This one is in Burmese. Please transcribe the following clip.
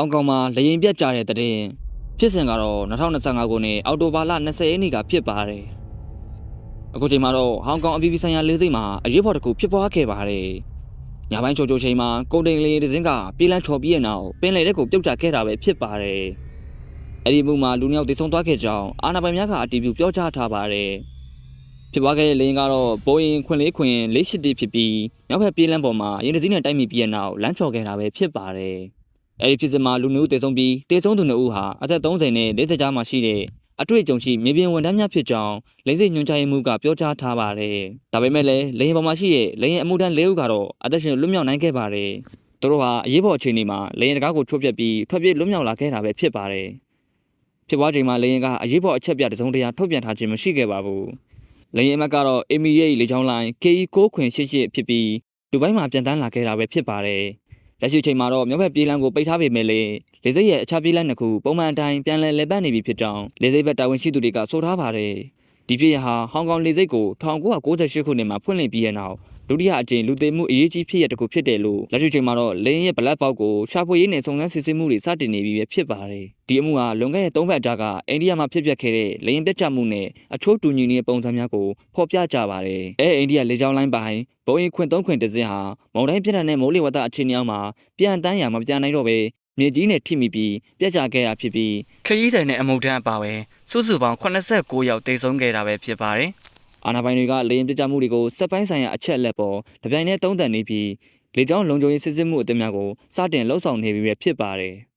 ဟောင်ကောင်မှာလေရင်ပြတ်ကြတဲ့တဲ့တင်ဖြစ်စဉ်ကတော့2025ခုနှစ်အောက်တိုဘာလ20ရက်နေ့ကဖြစ်ပါတယ်အခုချိန်မှာတော့ဟောင်ကောင်အပြည်ပြည်ဆိုင်ရာလေးစိတ်မှာအရေးပေါ်တစ်ခုဖြစ်ပွားခဲ့ပါတယ်ညပိုင်းချိုချိုချိန်မှာကုန်တင်လေတစ်စင်းကပြေးလန်းချော်ပြီးတဲ့နောက်ပင်လယ်ထဲကိုပြုတ်ကျခဲ့တာပဲဖြစ်ပါတယ်အဲ့ဒီမှုမှာလူနှစ်ယောက်သေဆုံးသွားခဲ့ကြောင်းအာဏာပိုင်များကအတည်ပြုပြောကြားထားပါတယ်ဖြစ်ပွားခဲ့တဲ့လေရင်ကတော့ဘိုးရင်ခွင်လေးခွင်လေးရှစ်တီဖြစ်ပြီးနောက်ဘက်ပြေးလန်းပေါ်မှာရင်တစ်စီးနဲ့တိုက်မိပြီးတဲ့နောက်လမ်းချော်ခဲ့တာပဲဖြစ်ပါတယ် အဲဒီဖြစ်စဉ်မှာလူမျိုးတေဆုံးပြီးတေဆုံးသူနှစ်ဦးဟာအသက်30နဲ့40ကြားမှာရှိတဲ့အတွေ့အကြုံရှိမြေပြင်ဝန်ထမ်းများဖြစ်ကြောင်းလိမ့်စိတ်ညွှန်ကြားရေးမှူးကပြောကြားထားပါတယ်။ဒါပေမဲ့လည်းလေရင်ပေါ်မှာရှိတဲ့လေရင်အမှုထမ်း၄ဦးကတော့အသက်ရှင်လွတ်မြောက်နိုင်ခဲ့ပါတယ်။သူတို့ဟာအရေးပေါ်အခြေအနေမှာလေရင်တကားကိုချိုးပြက်ပြီးထွက်ပြေးလွတ်မြောက်လာခဲ့တာပဲဖြစ်ပါတယ်။ဖြစ်ပွားချိန်မှာလေရင်ကအရေးပေါ်အချက်ပြတစ်စုံတရာထုတ်ပြန်ထားခြင်းမရှိခဲ့ပါဘူး။လေရင်အမတ်ကတော့အီမီရိတ်လေချောင်းလိုင်း KE 6ခွင်88ဖြစ်ပြီးဒူဘိုင်းမှာပြန်တန်းလာခဲ့တာပဲဖြစ်ပါတယ်။ လက်ရှိချိန်မှာတော့မြောက်ဘက်ပြေးလမ်းကိုပိတ်ထားပေမဲ့လည်းလေစိတ်ရဲ့အခြားပြေးလမ်းတစ်ခုပုံမှန်အတိုင်းပြန်လည်လည်ပတ်နေပြီဖြစ်ကြောင်းလေစိတ်ဘက်တာဝန်ရှိသူတွေကဆိုထားပါတယ်။ဒီဖြစ်ရဟာဟောင်ကောင်လေစိတ်ကို1998ခုနှစ်မှာဖွင့်လှစ်ပြီးတဲ့နောက် ဒုတိယအကြိမ်လူသေးမှုအရေးကြီးဖြစ်ရတစ်ခုဖြစ်တယ်လို့လက်ရှိချိန်မှာတော့လေရင်ရဲ့ဘလက်ပေါက်ကိုရှာဖွေရေးနဲ့စုံစမ်းစစ်ဆေးမှုတွေစတင်နေပြီပဲဖြစ်ပါတယ်။ဒီအမှုဟာလွန်ခဲ့တဲ့၃ပတ်အကြာကအိန္ဒိယမှာဖြစ်ပျက်ခဲ့တဲ့လေရင်ပြတ်ကျမှုနဲ့အချိုးတူညီနေတဲ့ပုံစံများကိုဖော်ပြကြပါတယ်။အဲအိန္ဒိယလေကြောင်းလိုင်းပိုင်းဘုံရင်ခွင်၃ခွင်တစ်စင်းဟာမုန်တိုင်းပြန့်တဲ့မိုးလေဝသအခြေအနေအောက်မှာပြန်တန်းရမပြန်နိုင်တော့ပဲမြေကြီးနဲ့ထိမိပြီးပြက်ကျခဲ့ရဖြစ်ပြီးခရီးတိုင်နဲ့အမုတ်တန်းအပါအဝင်စုစုပေါင်း89ယောက်တေဆုံးခဲ့တာပဲဖြစ်ပါတယ် အာဏာပိုင်တွေကလေရင်ပြက်ကျမှုတွေကိုစက်ပိုင်းဆိုင်ရာအချက်အလက်ပေါ်တပြိုင်တည်းတုံးတန်နေပြီးလေကြောင်းလုံခြုံရေးစစ်စစ်မှုအသစ်များကိုစတင်လှုပ်ဆောင်နေပြီပဲဖြစ်ပါတယ်